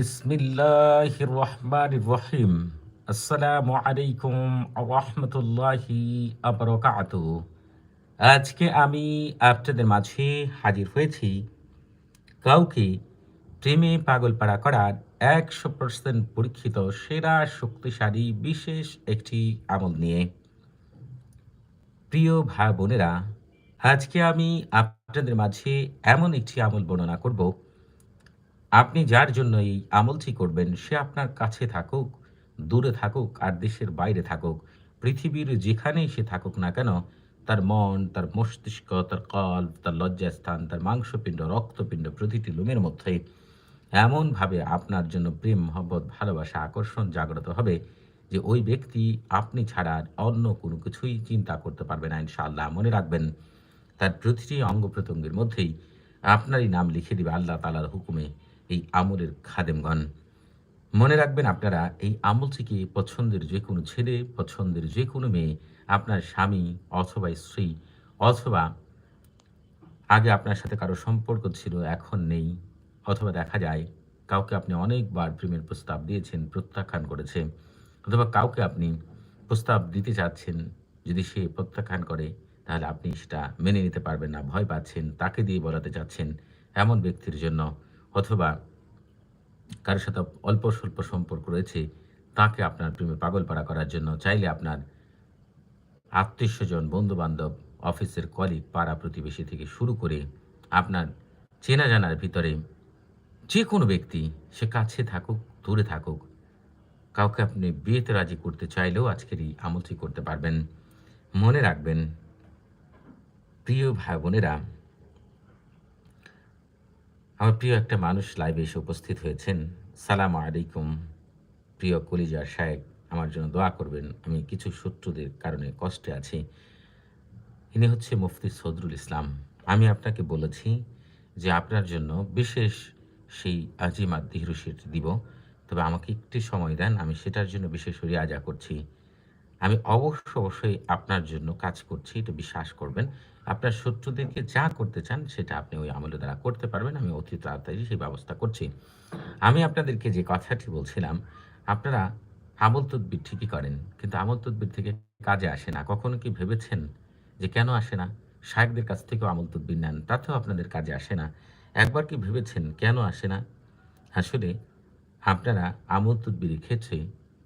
বিসমিল্লাহির রহমানির রহিম আসসালামু আলাইকুম রহমতুল্লাহি আবরকাত আজকে আমি আপনাদের মাঝে হাজির হয়েছি কাউকে প্রেমে পাগল পাড়া করার একশো পার্সেন্ট পরীক্ষিত, সেরা, শক্তিশালী, বিশেষ একটি আমল নিয়ে। প্রিয় ভাই বোনেরা, আজকে আমি আপনাদের মাঝে এমন একটি আমল বর্ণনা করব আপনি যার জন্য এই আমলটি করবেন, সে আপনার কাছে থাকুক, দূরে থাকুক আর দেশের বাইরে থাকুক। পৃথিবীর যেখানেই সে থাকুক না কেন, তার মন, তার মস্তিষ্ক, তার কল তার লজ্জাস্থান, তার মাংসপিণ্ড, রক্তপিণ্ড প্রতিটি লোমের মধ্যে এমনভাবে আপনার জন্য প্রেম, মহব্বত, ভালোবাসা, আকর্ষণ জাগ্রত হবে যে ওই ব্যক্তি আপনি ছাড়া অন্য কোনো কিছুই চিন্তা করতে পারবে না, ইনশাআল্লাহ। মনে রাখবেন, তার প্রতিটি অঙ্গ প্রত্যঙ্গের মধ্যেই আপনারই নাম লিখে দিবে আল্লাহ তালার হুকুমে। এই আমলের খাদেমগণ। মনে রাখবেন আপনারা, এই আমলটিকে পছন্দের যে কোনো ছেলে, পছন্দের যে কোনো মেয়ে, আপনার স্বামী অথবা স্ত্রী অথবা আগে আপনার সাথে কারও সম্পর্ক ছিল, এখন নেই, অথবা দেখা যায় কাউকে আপনি অনেকবার প্রেমের প্রস্তাব দিয়েছেন, প্রত্যাখ্যান করেছে, অথবা কাউকে আপনি প্রস্তাব দিতে চাচ্ছেন যদি সে প্রত্যাখ্যান করে, তাহলে আপনি সেটা মেনে নিতে পারবেন না, ভয় পাচ্ছেন, তাকে দিয়ে বলাতে চাচ্ছেন এমন ব্যক্তির জন্য। অথবা কারোর সাথে অল্প স্বল্প সম্পর্ক রয়েছে, তাকে আপনার প্রেমে পাগল পাড়া করার জন্য চাইলে আপনার আত্মীয় স্বজন বন্ধুবান্ধব, অফিসের কলিগ পাড়া প্রতিবেশী থেকে শুরু করে আপনার চেনা জানার ভিতরে যে কোনো ব্যক্তি, সে কাছে থাকুক, দূরে থাকুক, কাউকে আপনি বিয়েতে রাজি করতে চাইলেও আজকের এই আমলটি করতে পারবেন। মনে রাখবেন, প্রিয় ভাই বোনেরা আমার প্রিয় একটা মানুষ লাইভে এসে উপস্থিত হয়েছেন। সালাম আলাইকুম। প্রিয় কলিজার সাহেব আমার জন্য দোয়া করবেন। আমি কিছু শত্রুদের কারণে কষ্টে আছি। ইনি হচ্ছে মুফতি সদরুল ইসলাম। আমি আপনাকে বলেছি যে আপনার জন্য বিশেষ সেই আজিমাত দিহরুশিটি দিব। তবে আমাকে একটি সময় দেন, আমি সেটার জন্য বিশেষ রিয়াজা করছি। আমি অবশ্য অবশ্যই আপনার জন্য কাজ করছি, এটা বিশ্বাস করবেন। আপনার শত্রুদেরকে যা করতে চান, সেটা আপনি ওই আমলের দ্বারা করতে পারবেন। আমি অতি তাড়াতাড়ি সেই ব্যবস্থা করছি। আমি আপনাদেরকে যে কথাটি বলছিলাম, আপনারা আমল তদ্বির ঠিকই করেন, কিন্তু আমল তদ্বির থেকে কাজে আসে না। কখনো কি ভেবেছেন যে কেন আসে না? সাহেবদের কাছ থেকেও আমল তদ্বির নেন, তাতেও আপনাদের কাজে আসে না। একবার কি ভেবেছেন কেন আসে না? আসলে আপনারা আমল তদ্বিরের ক্ষেত্রে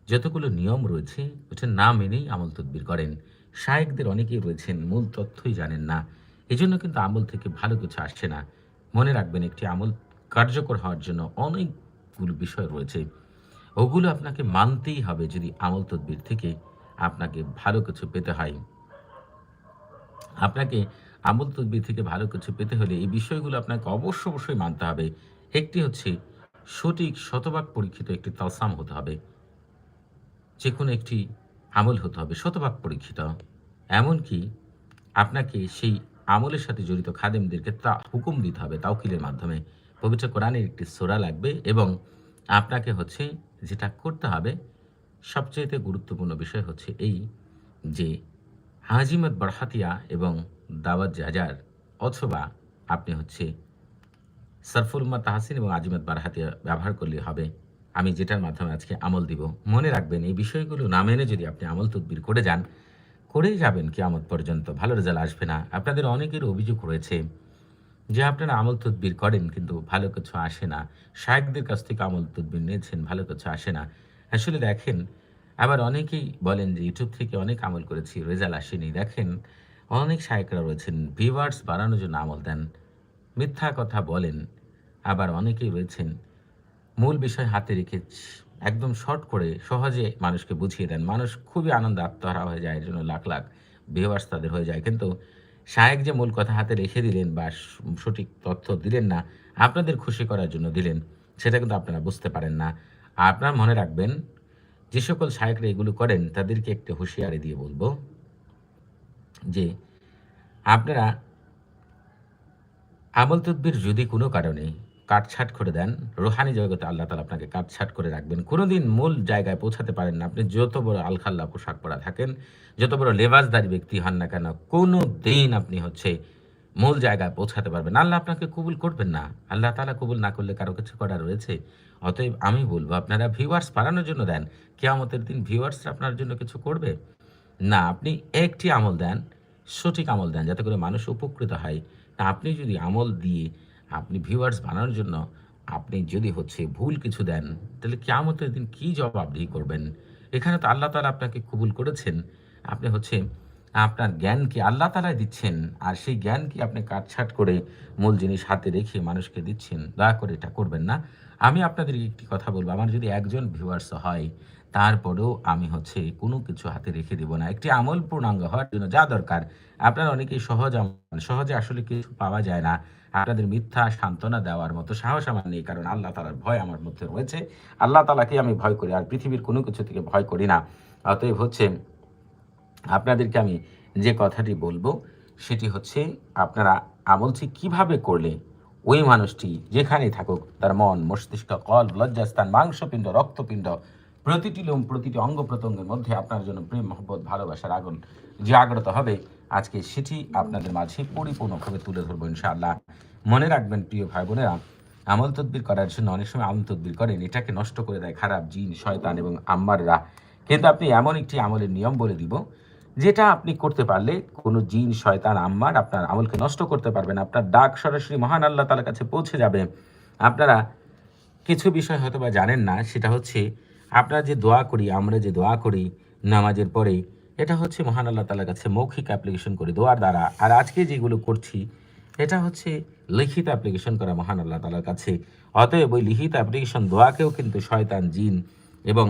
যতগুলো নিয়ম রয়েছে ওটা না মেনেই আমল তদ্বির করেন। শায়েকদের অনেকেই রয়েছেন, মূল তথ্যই জানেন না। এজন্য কিন্তু আমল থেকে ভালো কিছু আসছে না। মনে রাখবেন, একটি আমল কার্যকর হওয়ার জন্য অনেকগুলো বিষয় রয়েছে। ওগুলো আপনাকে মানতেই হবে যদি আমল তদ্বির থেকে আপনাকে ভালো কিছু পেতে হয়। আপনাকে আমল তদ্বির থেকে ভালো কিছু পেতে হলে এই বিষয়গুলো আপনাকে অবশ্য অবশ্যই মানতে হবে। একটি হচ্ছে সঠিক শতভাগ পরীক্ষিত একটি তালসাম হতে হবে। যে কোনো একটি আমল হতে হবে, শতভাগ পরীক্ষিত। এমনকি আপনাকে সেই আমলের সাথে জড়িত খাদেমদেরকে তা হুকুম দিতে হবে, তাওকিলের মাধ্যমে। পবিত্র কোরআনের একটি সোরা লাগবে এবং আপনাকে হচ্ছে যেটা করতে হবে সবচেয়ে গুরুত্বপূর্ণ বিষয় হচ্ছে এই যে হাজিমত বরহাতিয়া এবং দাওয়াত জাজার অথবা আপনি হচ্ছে সরফুল উম্মা তাহসিন এবং আজিমত বারহাতিয়া ব্যবহার করলে হবে। আমি যেটার মাধ্যমে আজকে আমল দিব, মনে রাখবেন এই বিষয়গুলো না মেনে যদি আপনি আমল তদবির করে যান, করেই যাবেন কি আমত পর্যন্ত, ভালো রেজাল্ট আসবে না। আপনাদের অনেকের অভিযোগ রয়েছে যে আপনারা আমল তদবির করেন কিন্তু ভালো কিছু আসে না। শায়কদের কাছ থেকে আমল তদবির নিয়েছেন, ভালো কিছু আসে না। আসলে দেখেন, আবার অনেকেই বলেন যে ইউটিউব থেকে অনেক আমল করেছি, রেজাল্ট আসেনি। দেখেন, অনেক শায়করা রয়েছেন, ভিউয়ার্স বাড়ানোর জন্য আমল দেন, মিথ্যা কথা বলেন। আবার অনেকেই রয়েছেন মূল বিষয় হাতে রেখে একদম শর্ট করে সহজে মানুষকে বুঝিয়ে দেন। মানুষ খুবই আনন্দ আত্মহারা হয়ে যায়, এর জন্য লাখ লাখ ভিউয়ার্স তাদের হয়ে যায়। কিন্তু শায়েক যে মূল কথা হাতে রেখে দিলেন বা সঠিক তথ্য দিলেন না, আপনাদের খুশি করার জন্য দিলেন, সেটা কিন্তু আপনারা বুঝতে পারেন না। আপনারা মনে রাখবেন, যে সকল শায়েকরা এগুলো করেন, তাদেরকে একটু হুঁশিয়ারি দিয়ে বলব যে, আপনারা আমল তদ্বির যদি কোনো কারণে কাটছাট করে দেন। রোহানি জগতে আল্লাহ তালা আপনাকে কাটছাট করে রাখবেন। কোনোদিন মূল জায়গায় পৌঁছাতে পারেন না। আপনি যত বড় আলখাল্লা পোশাক পরা থাকেন, যত বড় লেবাসদারি ব্যক্তি হন না কেন কোনো দিন আপনি হচ্ছে মূল জায়গায় পৌঁছাতে পারবেন আল্লাহ আপনাকে কবুল করবেন না। আল্লাহ তালা কবুল না করলে কারও কিছু করা রয়েছে। অতএব আমি বলব, আপনারা ভিউয়ার্স বাড়ানোর জন্য দেন। কেয়ামতের দিন ভিউয়ার্স আপনার জন্য কিছু করবে? না, আপনি একটি আমল দেন, সঠিক আমল দেন, যাতে করে মানুষ উপকৃত হয়। না, আপনি যদি আমল দিয়ে আপনি ভিউয়ার্স বানানোর জন্য আপনি যদি হচ্ছে ভুল কিছু দেন, তাহলে কেয়ামতের দিন কী জবাবদিহি করবেন? এখানে তো আল্লাহ তালা আপনাকে কবুল করেছেন। আপনি হচ্ছে আপনার জ্ঞানকে আল্লাহ তালাই দিচ্ছেন, আর সেই জ্ঞানকে আপনি কাটছাট করে মূল জিনিস হাতে রেখে মানুষকে দিচ্ছেন। দয়া করে এটা করবেন না। আমি আপনাদেরকে একটি কথা বলব। আমার যদি একজন ভিউয়ার্স হয় তারপরেও আমি হচ্ছে কোনো কিছু হাতে রেখে দেব না। একটি আমল পূর্ণাঙ্গ হওয়ার জন্য যা দরকার। আপনার অনেকেই সহজ আমল, সহজে আসলে কিছু পাওয়া যায় না। আপনাদের মিথ্যা সান্ত্বনা দেওয়ার মতো সাহস আমার নেই, কারণ আল্লাহ তালার ভয় আমার মধ্যে রয়েছে। আল্লাহ তালাকে আমি ভয় করি, আর পৃথিবীর কোনো কিছু থেকে ভয় করি না। অতএব হচ্ছে আপনাদেরকে আমি যে কথাটি বলব, সেটি হচ্ছে আপনারা আমল ঠিক কীভাবে করলে ওই মানুষটি যেখানেই থাকুক, তার মন, মস্তিষ্ক কল লজ্জাস্থান, মাংসপিণ্ড, রক্তপিণ্ড প্রতিটি লোম, প্রতিটি অঙ্গ প্রত্যঙ্গের মধ্যে আপনার জন্য প্রেম, মহব্বত, ভালোবাসার আগুন জাগ্রত হবে। আজকে সেটি আপনাদের মাঝে পরিপূর্ণভাবে তুলে ধরবো ইনশাআল্লাহ। মনে রাখবেন, প্রিয় ভাই বোনেরা আমল তদবির করার জন্য অনেক সময় আমল তদবির করেন, এটাকে নষ্ট করে দেয় খারাপ জিন, শয়তান এবং আম্মাররা। কিন্তু আপনি এমন একটি আমলের নিয়ম বলে দিব, যেটা আপনি করতে পারলে কোনো জিন, শয়তান, আম্মার আপনার আমলকে নষ্ট করতে পারবেন আপনার ডাক সরাসরি মহান আল্লাহ তালার কাছে পৌঁছে যাবে। আপনারা কিছু বিষয় হয়তো বা জানেন না, সেটা হচ্ছে আপনারা যে দোয়া করি, আমরা যে দোয়া করি নামাজের পরে, এটা হচ্ছে মহান আল্লাহ তালার কাছে মৌখিক অ্যাপ্লিকেশন করি দোয়ার দ্বারা। আর আজকে যেগুলো করছি, এটা হচ্ছে লিখিত অ্যাপ্লিকেশন করা মহান আল্লাহ তালার কাছে। অতএব ওই লিখিত অ্যাপ্লিকেশন দোয়াকেও কিন্তু শয়তান, জিন এবং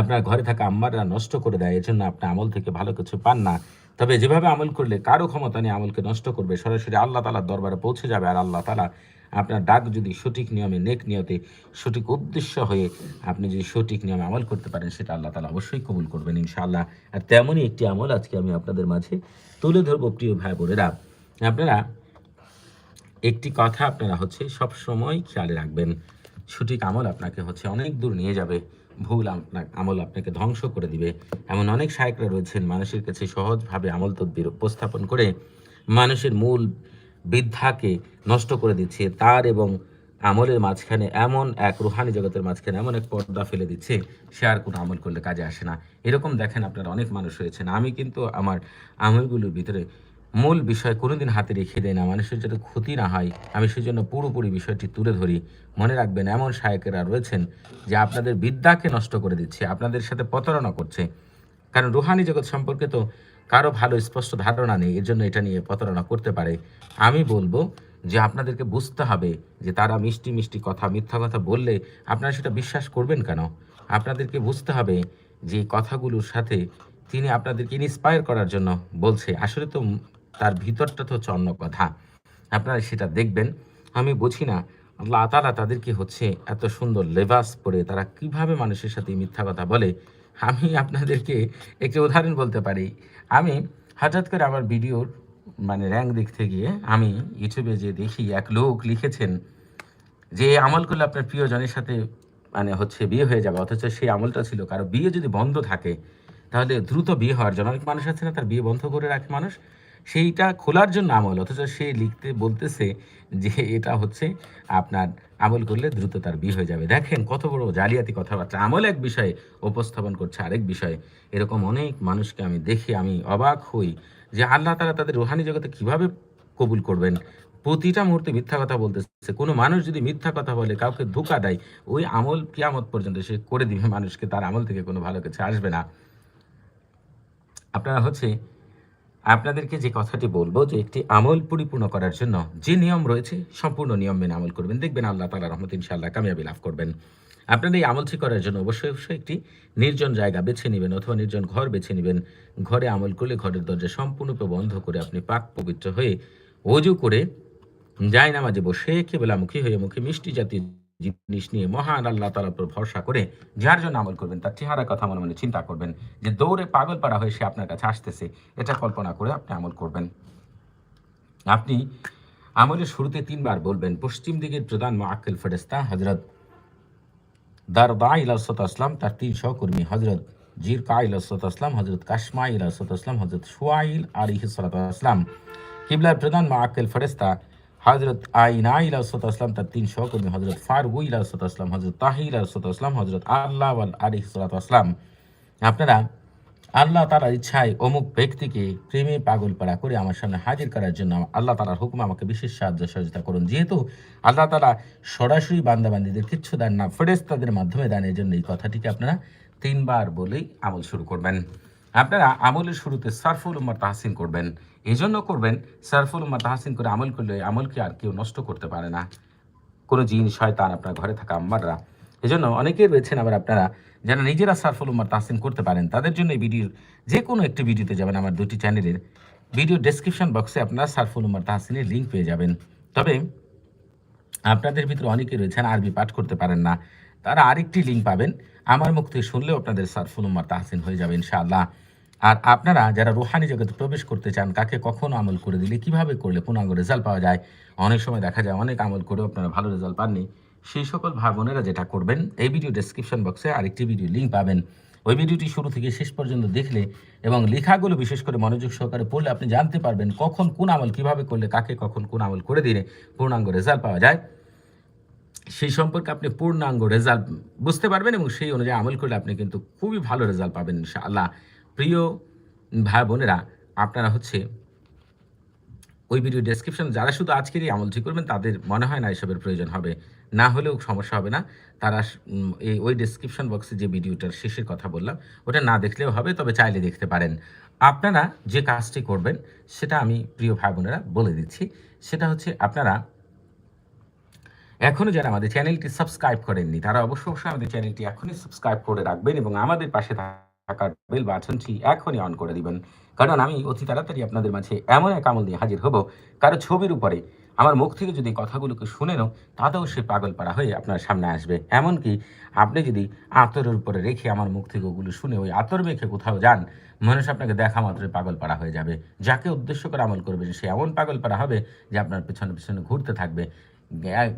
আপনার ঘরে থাকা আম্মাররা নষ্ট করে দেয়। এজন্য আপনি আমল থেকে ভালো কিছু পান না। তবে যেভাবে আমল করলে কারও ক্ষমতা নেই, আমলকে নষ্ট করবে। সরাসরি আল্লাহ তালার দরবারে পৌঁছে যাবে আর আল্লাহ তালা আপনার ডাক যদি সঠিক নিয়মে, নেক নিয়তে, সঠিক উদ্দেশ্য হয়ে আপনি যদি সঠিক নিয়মে আমল করতে পারেন, সেটা আল্লাহ তালা অবশ্যই কবুল করবেন ইনশাআল্লাহ। আর তেমনই একটি আমল আজকে আমি আপনাদের মাঝে তুলে ধরবো, প্রিয় ভাই বোনেরা। আপনারা, একটি কথা আপনারা হচ্ছে সব সময় খেয়ালে রাখবেন। সঠিক আমল আপনাকে হচ্ছে অনেক দূর নিয়ে যাবে, ভুল আপনার আমল আপনাকে ধ্বংস করে দিবে। এমন অনেক শায়করা রয়েছেন মানুষের কাছে সহজভাবে আমল তদ্বির উপস্থাপন করে, মানুষের মূল বিদ্যাকে নষ্ট করে দিচ্ছে, তার এবং আমলের মাঝখানে এমন এক রুহানি জগতের মাঝখানে এমন এক পর্দা ফেলে দিচ্ছে, সে আর কোনো আমল করলে কাজে আসে না। এরকম দেখেন আপনারা অনেক মানুষ রয়েছেন। আমি কিন্তু আমার আমলগুলোর ভিতরে মূল বিষয় কোনোদিন হাতে রেখে দেয় না। মানুষের যাতে ক্ষতি না হয়, আমি সেজন্য পুরোপুরি বিষয়টি তুলে ধরি। মনে রাখবেন, এমন শায়কেরা রয়েছেন যে আপনাদের বিদ্যাকে নষ্ট করে দিচ্ছে, আপনাদের সাথে প্রতারণা করছে। কারণ রুহানি জগৎ সম্পর্কে তো কারও ভালো স্পষ্ট ধারণা নেই এর জন্য এটা নিয়ে প্রতারণা করতে পারে। আমি বলব যে আপনাদেরকে বুঝতে হবে যে তারা মিষ্টি মিষ্টি কথা, মিথ্যা কথা বললে আপনারা সেটা বিশ্বাস করবেন কেন? আপনাদেরকে বুঝতে হবে যে কথাগুলোর সাথে তিনি আপনাদেরকে ইন্সপায়ার করার জন্য বলছে। আসলে তো তার ভিতরটা তো অন্য কথা। আপনারা সেটা দেখবেন। আমি বুঝি না, আল্লাহ তালা তাদেরকে হচ্ছে এত সুন্দর লেবাস পরে তারা কীভাবে মানুষের সাথে মিথ্যা কথা বলে? আমি আপনাদেরকে একটি উদাহরণ বলতে পারি। আমি হঠাৎ করে আমার ভিডিওর মানে র্যাঙ্ক দেখতে গিয়ে আমি ইউটিউবে যে দেখি এক লোক লিখেছেন যে আমল করলে আপনার প্রিয়জনের সাথে মানে হচ্ছে বিয়ে হয়ে যাবে, অথচ সেই আমলটা ছিল কারও বিয়ে যদি বন্ধ থাকে, তাহলে দ্রুত বিয়ে হওয়ার জন্য অনেক মানুষ আছে না, তার বিয়ে বন্ধ করে রাখে মানুষ। সেইটা খোলার জন্য আমল, অথচ সে লিখতে বলতেছে যে এটা হচ্ছে আপনার আমল করলে দ্রুত তার বিয়ে হয়ে যাবে। দেখেন কত বড় জালিয়াতি কথাবার্তা। আমল এক বিষয়ে উপস্থাপন করছে আরেক বিষয়ে। এরকম অনেক মানুষকে আমি দেখে আমি অবাক হই যে আল্লাহ তারা তাদের রুহানি জগতে কীভাবে কবুল করবেন? প্রতিটা মুহূর্তে মিথ্যা কথা বলতেছে। কোনো মানুষ যদি মিথ্যা কথা বলে, কাউকে ধোকা দেয়, ওই আমল কিয়ামত পর্যন্ত সে করে দিবে। মানুষকে তার আমল থেকে কোনো ভালো কিছু আসবে না। আপনারা হচ্ছে আপনাদেরকে যে কথাটি বলব যে একটি আমল পরিপূর্ণ করার জন্য যে নিয়ম রয়েছে, সম্পূর্ণ নিয়ম মেনে আমল করবেন। দেখবেন আল্লাহ তালা রহমত ইনশাআল্লাহ কামিয়াবি লাভ করবেন। আপনাদের এই আমল ঠিক করার জন্য অবশ্যই অবশ্যই একটি নির্জন জায়গা বেছে নেবেন অথবা নির্জন ঘর বেছে নেবেন। ঘরে আমল করলে ঘরের দরজা সম্পূর্ণরূপে বন্ধ করে আপনি পাক পবিত্র হয়ে অজু করে যায় নামাজে বসে কেবলামুখী হয়ে মুখে মিষ্টি জাতীয় জিনিস নিয়ে মহান আল্লাহ তালার উপর ভরসা করে যার জন্য আমল করবেন, তার চেহারা কথা মনে মনে চিন্তা করবেন যে দৌড়ে পাগল পাড়া হয়ে সে আপনার কাছে আসতেছে। এটা কল্পনা করে আপনি আমল করবেন। আপনি আমলের শুরুতে তিনবার বলবেন, পশ্চিম দিকের প্রধান মাআক্কেল ফেরেস্তা হজরত দারদা ইলাসত আসলাম, তার তিন সহকর্মী হজরত জির কা ইলাসত আসলাম হজরত কাশমা ইলাসত আসলাম হজরত সোয়াইল আলী সালাত আসলাম কিবলার প্রধান মাআকেল ফেরেস্তা হজরত আইনা আসলাম তার তিন সহকর্মী হজরত ফারুক আসলাম হজরত তাহি আসলাম হজরত আল্লাহ আলী সালাত আসলাম আপনারা আল্লাহ তালার ইচ্ছায় অমুক ব্যক্তিকে প্রেমে পাগল পাড়া করে আমার সামনে হাজির করার জন্য আল্লাহ তালার হুকুম আমাকে বিশেষ সাহায্য সহযোগিতা করুন। যেহেতু আল্লাহ তালা সরাসরি বান্দাবান্দিদের কিচ্ছু দেন না ফেরেস্তাদের মাধ্যমে দেন, এই জন্য এই কথাটিকে আপনারা তিনবার বলেই আমল শুরু করবেন। আপনারা আমলের শুরুতে সারফুল উম্মার তাহসিন করবেন। এই জন্য করবেন সারফুল উম্মার তাহসিন করে আমল করলে আমলকে আর কেউ নষ্ট করতে পারে না। কোনো জিন, শয়তান আপনার ঘরে থাকা আম্মাররা। এজন্য অনেকেই রয়েছেন আবার আপনারা, যারা নিজেরা সারফুল উম্মার তাহসিন করতে পারেন, তাদের জন্য এই ভিডিওর যে কোনো একটি ভিডিওতে যাবেন আমার দুটি চ্যানেলের। ভিডিও ডেসক্রিপশন বক্সে আপনারা সারফুল উম্মার তাহসিনের লিঙ্ক পেয়ে যাবেন। তবে আপনাদের ভিতরে অনেকে রয়েছেন, আরবি পাঠ করতে পারেন না। তারা আরেকটি লিঙ্ক পাবেন। আমার মুখ থেকে শুনলেও আপনাদের সারফুল উম্মার তাহসিন হয়ে যাবে, ইনশাআল্লাহ। আর আপনারা যারা রুহানি জগতে প্রবেশ করতে চান, কাকে কখন আমল করে দিলে, কীভাবে করলে পূর্ণাঙ্গ রেজাল্ট পাওয়া যায়? অনেক সময় দেখা যায় অনেক আমল করেও আপনারা ভালো রেজাল্ট পাননি। সেই সকল ভাই বোনেরা যেটা করবেন, এই ভিডিও ডেসক্রিপশন বক্সে আরেকটি ভিডিও লিঙ্ক পাবেন। ওই ভিডিওটি শুরু থেকে শেষ পর্যন্ত দেখলে এবং লেখাগুলো বিশেষ করে মনোযোগ সহকারে পড়লে আপনি জানতে পারবেন কখন কোন আমল কীভাবে করলে, কাকে কখন কোন আমল করে দিলে পূর্ণাঙ্গ রেজাল্ট পাওয়া যায়। সেই সম্পর্কে আপনি পূর্ণাঙ্গ রেজাল্ট বুঝতে পারবেন এবং সেই অনুযায়ী আমল করলে আপনি কিন্তু খুবই ভালো রেজাল্ট পাবেন, ইনশাআল্লাহ। প্রিয় ভাই বোনেরা, আপনারা হচ্ছে ওই ভিডিও ডেসক্রিপশন যারা শুধু আজকেরই আমলটি করবেন, তাদের মনে হয় না এসবের প্রয়োজন হবে। না হলেও সমস্যা হবে না। তারা এই ওই ডেসক্রিপশন বক্সে যে ভিডিওটার শেষের কথা বললাম, ওটা না দেখলেও হবে, তবে চাইলে দেখতে পারেন। আপনারা যে কাজটি করবেন, সেটা আমি প্রিয় ভাই বোনেরা বলে দিচ্ছি। সেটা হচ্ছে আপনারা এখনও যারা আমাদের চ্যানেলটি সাবস্ক্রাইব করেননি, তারা অবশ্যই অবশ্যই আমাদের চ্যানেলটি এখনই সাবস্ক্রাইব করে রাখবেন এবং আমাদের পাশে থাকা বেল বাটনটি এখনই অন করে দিবেন। কারণ আমি অতি তাড়াতাড়ি আপনাদের মাঝে এমন এক আমল নিয়ে হাজির হব, কারও ছবির উপরে। আমার মুখ থেকে যদি কথাগুলোকে শুনে নাও, তাতেও সে পাগল পাড়া হয়ে আপনার সামনে আসবে। এমনকি আপনি যদি আতরের উপরে রেখে আমার মুখ থেকে ওগুলো শুনে ওই আতর মেখে কোথাও যান, মানুষ আপনাকে দেখা মাত্রই পাগল পাড়া হয়ে যাবে। যাকে উদ্দেশ্য করে আমল করবেন, সে এমন পাগল পাড়া হবে যে আপনার পেছনে পেছনে ঘুরতে থাকবে।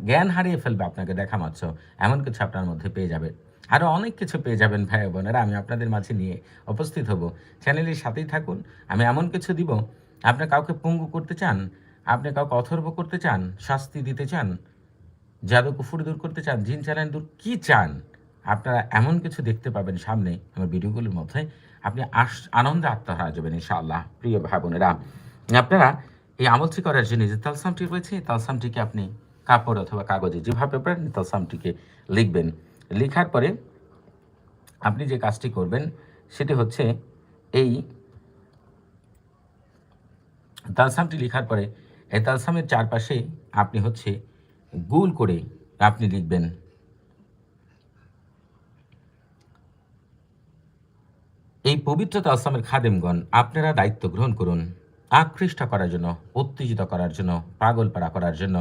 জ্ঞান হারিয়ে ফেলবে আপনাকে দেখা মাত্র। এমন কিছু আপনার মধ্যে পেয়ে যাবে। আরও অনেক কিছু পেয়ে যাবেন ভাই বোনেরা, আমি আপনাদের মাঝে নিয়ে উপস্থিত হব। চ্যানেলের সাথেই থাকুন, আমি এমন কিছু দিব, আপনি কাউকে পঙ্গু করতে চান, আপনি কাউকে অথর্ব করতে চান, শাস্তি দিতে চান, জাদু কুফুর দূর করতে চান, জিন চ্যানেল দূর কি চান, আপনারা এমন কিছু দেখতে পাবেন সামনে আমার ভিডিওগুলোর মধ্যে, আপনি আস আনন্দে আত্মহারা যাবেন ইনশাআল্লাহ, প্রিয় ভাই বোনেরা। আপনারা এই আমলটি করার জন্য যে তালসামটি রয়েছে, তালসামটিকে আপনি কাপড় অথবা কাগজে যেভাবে পারেন তালসামটিকে লিখবেন। লেখার পরে আপনি যে কাজটি করবেন, সেটি হচ্ছে এই তালসামটি লেখার পরে এই তালসামের চারপাশে আপনি হচ্ছে গোল করে আপনি লিখবেন। এই পবিত্র তালসামের খাদেমগণ আপনারা দায়িত্ব গ্রহণ করুন, আকৃষ্ট করার জন্য, উত্তেজিত করার জন্য পাগল পাড়া করার জন্য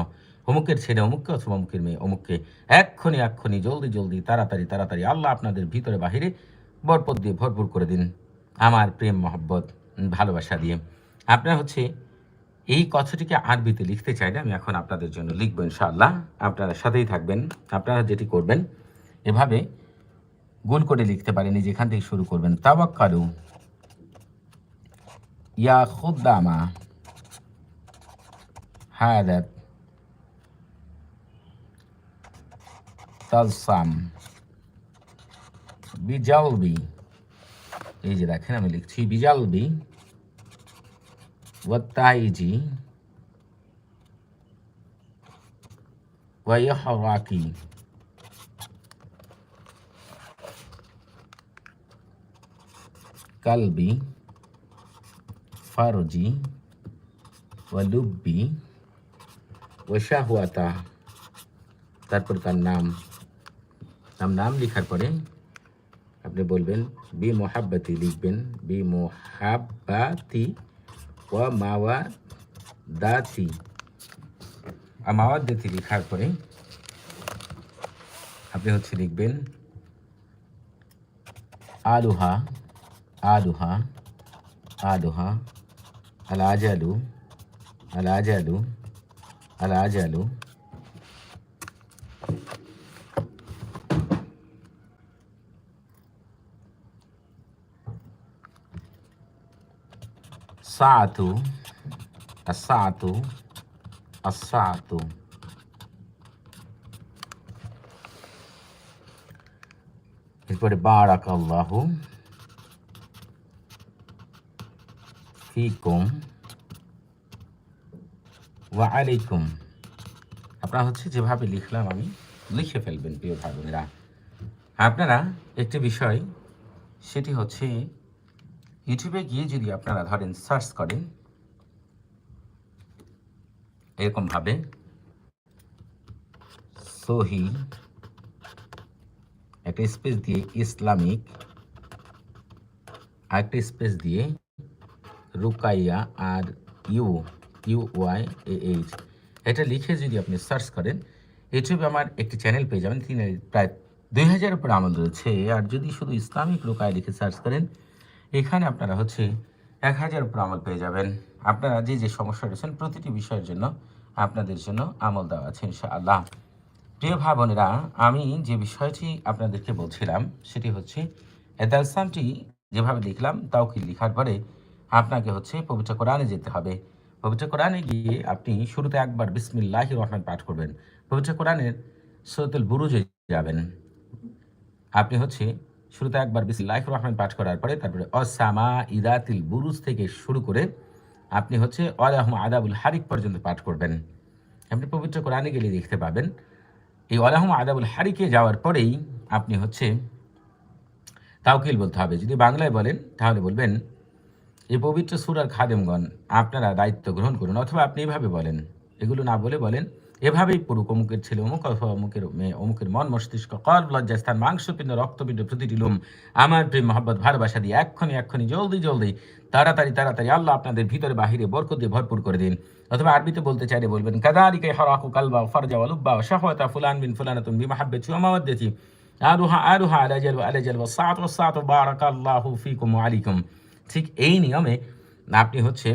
অমুকের ছেলে, অমুককে অথবা অমুকের মেয়ে, অমুককে এক্ষুনি এক্ষুনি, জলদি জলদি, তাড়াতাড়ি তাড়াতাড়ি আল্লাহ আপনাদের ভিতরে, বাহিরে বরপদ দিয়ে ভরপুর করে দিন। আমার প্রেম, মহব্বত, ভালোবাসা দিয়ে। আপনারা হচ্ছে এই কথাটিকে আরবিতে লিখতে চাইলে আমি এখন আপনাদের জন্য লিখব ইনশাআল্লাহ। আপনারা সাথেই থাকবেন, আপনারা যেটি করবেন, এভাবে গোল করে লিখতে পারেন যেখান থেকে শুরু করবেন। তাওয়াক্কালু ইয়া খুদ্দামা হাদাত তালসাম বিজালবি এই যে দেখেন, আমি লিখছি বিজালবি ওয়াত্তাইজি ওয়াইহরাকি কালবি ফারজি ওয়ালুব্বি ওয়াশাহওয়াতা তারপর তার নাম নাম নাম লেখার পরে আপনি বলবেন, বি মোহাব্বাতি লিখবেন, বি মোহাব্বাতি ওয়া মাওয়া দাতি মাওয়া দাতি লেখার পরে আপনি হচ্ছে লিখবেন আলুহা আলুহা আলুহা আলাজালু আলাজালু আলাজালু সাতু আসাতু আসাতু এরপরে বারাক আল্লাহ ফিকুম ওয়া আলাইকুম আপনারা হচ্ছে যেভাবে লিখলাম আমি লিখে ফেলবেন, প্রিয় ভাই বোনেরা। আপনারা একটি বিষয়, সেটি হচ্ছে ইউটিউবে গিয়ে যদি আপনারা ধরেন সার্চ করেন এরকমভাবে সহি একটা স্পেস দিয়ে ইসলামিক, আরেকটা স্পেস দিয়ে Rukaiya R U U Y H. এটা লিখে যদি আপনি সার্চ করেন ইউটিউবে আমার একটি চ্যানেল পেয়ে যাবেন তিনি প্রায় দুই হাজার উপরে আমল রয়েছে। আর যদি শুধু ইসলামিক রুকায় লিখে সার্চ করেন এখানে আপনারা হচ্ছে এক হাজার উপর আমল পেয়ে যাবেন। আপনারা যে যে সমস্যা রয়েছেন প্রতিটি বিষয়ের জন্য আপনাদের জন্য আমল দেওয়া আছে ইনশাআল্লাহ। প্রিয় ভাই বোনেরা, আমি যে বিষয়টি আপনাদেরকে বলছিলাম, সেটি হচ্ছে এদালসামটি যেভাবে লিখলাম, তাও কি লিখার পরে আপনাকে হচ্ছে পবিত্র কোরআনে যেতে হবে। পবিত্র কোরআনে গিয়ে আপনি শুরুতে একবার বিসমিল্লাহ রহমান পাঠ করবেন। পবিত্র কোরআনের সৈতুল বুরুজে যাবেন। আপনি হচ্ছে শুরুতে একবার বিসমিল্লাহ রহমান পাঠ করার পরে তারপরে অসামা ইদাতিল বুরুজ থেকে শুরু করে আপনি হচ্ছে অলাহম আদাবুল হারিক পর্যন্ত পাঠ করবেন। আপনি পবিত্র কোরআনে গেলে দেখতে পাবেন, এই অলাহম আদাবুল হারিকে যাওয়ার পরেই আপনি হচ্ছে তাওকিল বলতে হবে। যদি বাংলায় বলেন, তাহলে বলবেন এই পবিত্র সুরার খাদেমগণ, আপনারা দায়িত্ব গ্রহণ করুন। অথবা আপনি এভাবে বলেন, এগুলো না বলে বলেন এভাবেই পুরুক অমুকের ছেলে অমুক অথবা অমুকের মেয়ে, অমুকের মন, মস্তিষ্ক কর লজ্জাস্থান মাংসপিণ্ড রক্তপিণ্ড প্রতিটি লোম, আমার প্রেম, মহব্বত, ভালোবাসা দিয়ে এক্ষণি এক্ষণি জলদি জলদি, তাড়াতাড়ি তাড়াতাড়ি আল্লাহ আপনাদের ভিতরে বাহিরে বরকত দিয়ে ভরপুর করে দিন। অথবা আরবিতে বলতে চাইলে বলবেন কাদারিকে হরাকু কালবা ফারজা ওয়ালুব্বা শাহওয়াতা ফুলান বিন ফুলানাতুন বিমাহাব্বাতি ওয়া মাওয়াদ্দাতি। আরুহা আরুহা আলাজাল আলাজাল ওয়া সাত ওয়া সাত বারাকাল্লাহু ফিকুম ওয়া আলাইকুম। ঠিক এই নিয়মে আপনি হচ্ছে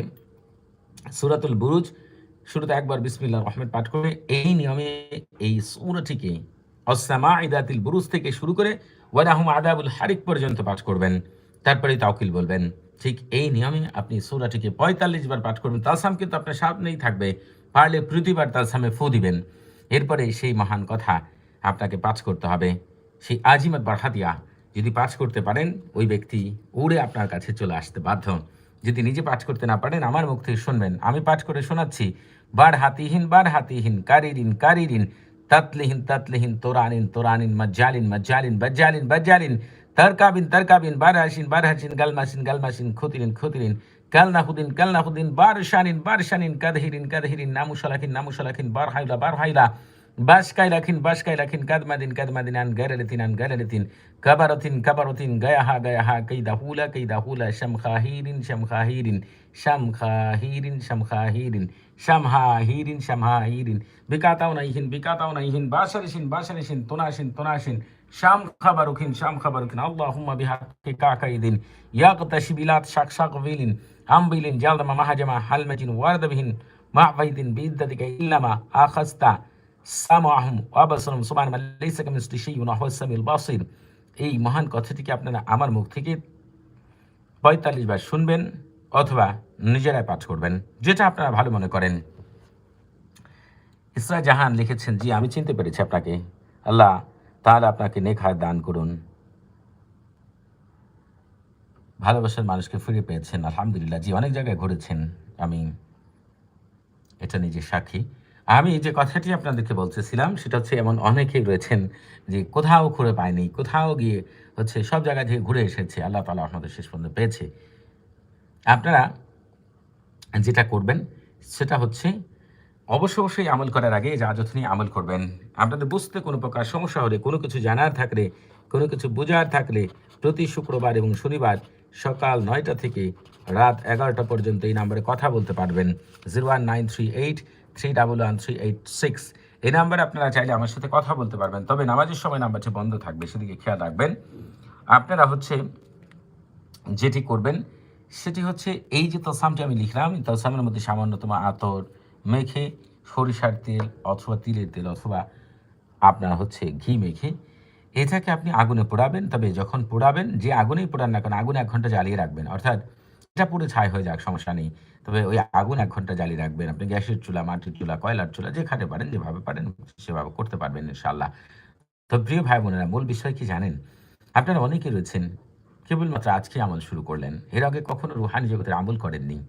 সুরাতুল বুরুজ শুরুতে একবার বিসমিল্লাহ রহমান পাঠ করে এই নিয়মে, এই সুরাটিকে অসামা ইদাতিল বুরুজ থেকে শুরু করে, ওয়ালাহুম আদাবুল হারিক পর্যন্ত পাঠ করবেন। তারপরে তাওকিল বলবেন। ঠিক এই নিয়মে আপনি সুরাটিকে পঁয়তাল্লিশ বার পাঠ করবেন। তালসাম কিন্তু আপনার সামনেই থাকবে। পারলে প্রতিবার তালসামে ফু দিবেন। এরপরে সেই মহান কথা আপনাকে পাঠ করতে হবে। সেই আজিমত বাড়াতিয়া যদি পাঠ করতে পারেন, ওই ব্যক্তি উড়ে আপনার কাছে চলে আসতে বাধ্য। যদি নিজে পাঠ করতে না পারেন, আমার মুখ থেকে শুনবেন। আমি পাঠ করে শোনাচ্ছি। বার হাতিহীন বার হাতিহীন কারিরিন কারিরিন, তাতলিহীন তাতলিহীন, তোরানিন তোরানিন, মজ্জালিন মজ্জালিন, বজ্জালিন বজ্জালিন, তরকাবিন তরকাবিন, বারহাসিন বারহাসিন, গালমাসিন গালমাসিন, খুতিরিন খুতিরিন কালনাহুদিন কালনাহুদিন বারশানিন বারশানিন, কাদহিরিন কাদহিরিন, নামুশালাখিন নামুশালাখিন, বারহাইলা বারহাইলা باشكاي لكن باشكاي لكن كادما دين كادما دين ان غير لتين ان غير لتين كبرتين كبرتين غيا ها غيا ها كيدا هولا كيدا هولا شم خاهيرين شم خاهيرين شم خاهيرين شم خاهيرين شم هاهيرين شم هاهيرين بكاتاو نيهن بكاتاو نيهن باشرشين باشرشين تناشين تناشين شام خبركن شام خبركن اللهم بحق كعكيدين يغتشي بلاد شاق شاق فيلين أمبيلين جالدما مهجما حلمجين وارد بهن معفيدين بإدتك إلا ما آخستا সামাহুম মান শাইউন ওয়া হুয়াস বাসির। এই মহান কথাটিকে আপনারা আমার মুখ থেকে পঁয়তাল্লিশ বার শুনবেন অথবা নিজেরাই পাঠ করবেন? যেটা আপনারা ভালো মনে করেন। ইসরা জাহান লিখেছেন, জি, আমি চিনতে পেরেছি আপনাকে। আল্লাহ তাহলে আপনাকে নেখায় দান করুন। ভালোবাসার মানুষকে ফিরে পেয়েছেন, আলহামদুলিল্লাহ। জি, অনেক জায়গায় ঘুরেছেন। আমি এটা নিজে সাক্ষী। আমি যে কথাটি আপনাদেরকে বলতেছিলাম, সেটা হচ্ছে এমন অনেকেই রয়েছেন যে কোথাও ঘুরে পায়নি, কোথাও গিয়ে হচ্ছে সব জায়গা থেকে ঘুরে এসেছে, আল্লাহ তালা আপনাদের শেষ পর্যন্ত পেয়েছে। আপনারা যেটা করবেন, সেটা হচ্ছে অবশ্য অবশ্যই আমল করার আগে যা যথনি আমল করবেন। আপনাদের বুঝতে কোনো প্রকার সমস্যা হলে, কোনো কিছু জানার থাকলে, কোনো কিছু বোঝার থাকলে প্রতি শুক্রবার এবং শনিবার সকাল নয়টা থেকে রাত এগারোটা পর্যন্ত এই নাম্বারে কথা বলতে পারবেন। Zero one nine three eight double one three eight six এই নাম্বারে আপনারা চাইলে আমার সাথে কথা বলতে পারবেন, তবে নামাজের সময় নাম্বারটি বন্ধ থাকবে, সেদিকে খেয়াল রাখবেন। আপনারা হচ্ছে যেটি করবেন, সেটি হচ্ছে এই যে তসামটি আমি লিখলাম তসামের মধ্যে সামান্যতম আতর মেখে, সরিষার তেল অথবা তিলের তেল অথবা আপনার হচ্ছে ঘি মেখে, এটাকে আপনি আগুনে পোড়াবেন, তবে যখন পোড়াবেন, যে আগুনেই পোড়ান না কেন, আগুনে এক ঘণ্টা জ্বালিয়ে রাখবেন। অর্থাৎ এটা পুরো ছাই হয়ে যাক, সমস্যা নেই। তবে ওই আগুন এক ঘণ্টা জ্বালিয়ে রাখবেন। আপনি গ্যাসের চুলা, মাটির চুলা, কয়লার চুলা যেখানে পারেন, যেভাবে পারেন সেভাবে করতে পারবেন ইনশাআল্লাহ। তো প্রিয় ভাই-বোনেরা মূল বিষয় কি জানেন? আপনারা অনেকে রয়েছেন কেবলমাত্র আজকে আমল শুরু করলেন। এর আগে কখনো রুহানি জগতের আমল করেননি।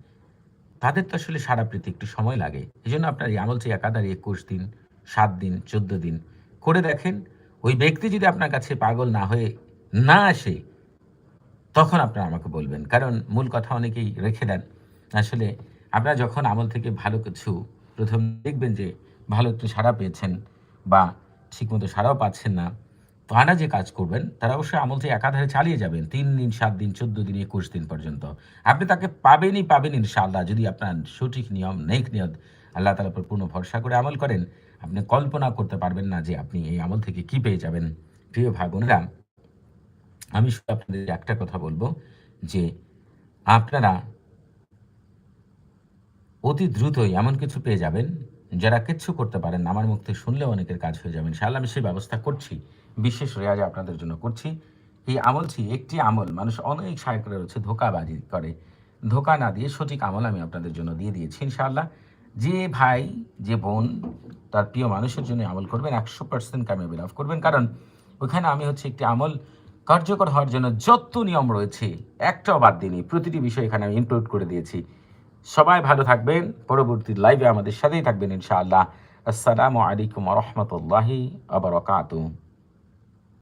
তাদের তো আসলে সাড়া পেতে একটু সময় লাগে। এই জন্য আপনার এই আমল আমলটি একাধারে ২১ দিন, সাত দিন, ১৪ দিন করে দেখেন। ওই ব্যক্তি যদি আপনার কাছে পাগল না হয়ে না আসে, তখন আপনারা আমাকে বলবেন। কারণ মূল কথা অনেকেই রেখে দেন। আসলে আপনারা যখন আমল থেকে ভালো কিছু প্রথম দেখবেন যে ভালো একটু সাড়া পেয়েছেন বা ঠিকমতো সাড়াও পাচ্ছেন না, তারা যে কাজ করবেন তারা অবশ্যই আমল আমলটি একাধারে চালিয়ে যাবেন। তিন দিন, সাত দিন, ১৪ দিন, ২১ দিন পর্যন্ত। আপনি তাকে পাবেনই পাবেন ইনশাআল্লাহ যদি আপনার সঠিক নিয়ম, নেক নিয়ত আল্লাহ তাআলার উপর পূর্ণ ভরসা করে আমল করেন। আপনি কল্পনা করতে পারবেন না যে আপনি এই আমল থেকে কি পেয়ে যাবেন। প্রিয় ভাই-বোনেরা আমি শুধু আপনাদের একটা কথা বলব যে আপনারা অতি দ্রুতই এমন কিছু পেয়ে যাবেন যারা কিচ্ছু করতে পারেন আমার মুখ থেকে শুনলেও অনেকের কাজ হয়ে যাবে। ইনশাআল্লাহ আমি সেই ব্যবস্থা করছি। বিশেষ রেয়াজ আপনাদের জন্য করছি। এই আমলটি একটি আমল মানুষ অনেক শায়করা রয়েছে ধোঁকাবাজি করে। ধোঁকা না দিয়ে সঠিক আমল আমি আপনাদের জন্য দিয়ে দিয়েছি ইনশাআল্লাহ। যে ভাই, যে বোন তার প্রিয় মানুষের জন্য আমল করবেন ১০০% কামিয়াবি লাভ করবেন। কারণ ওখানে আমি হচ্ছে একটি আমল কার্যকর হওয়ার জন্য যত নিয়ম রয়েছে একটাও বাদ দিইনি। প্রতিটি বিষয় এখানে আমি ইনক্লুড করে দিয়েছি। সবাই ভালো থাকবেন। পরবর্তী লাইভে আমাদের সাথেই থাকবেন ইনশাআল্লাহ। আসসালামু আলাইকুম রহমতুল্লাহি আবরকাতু।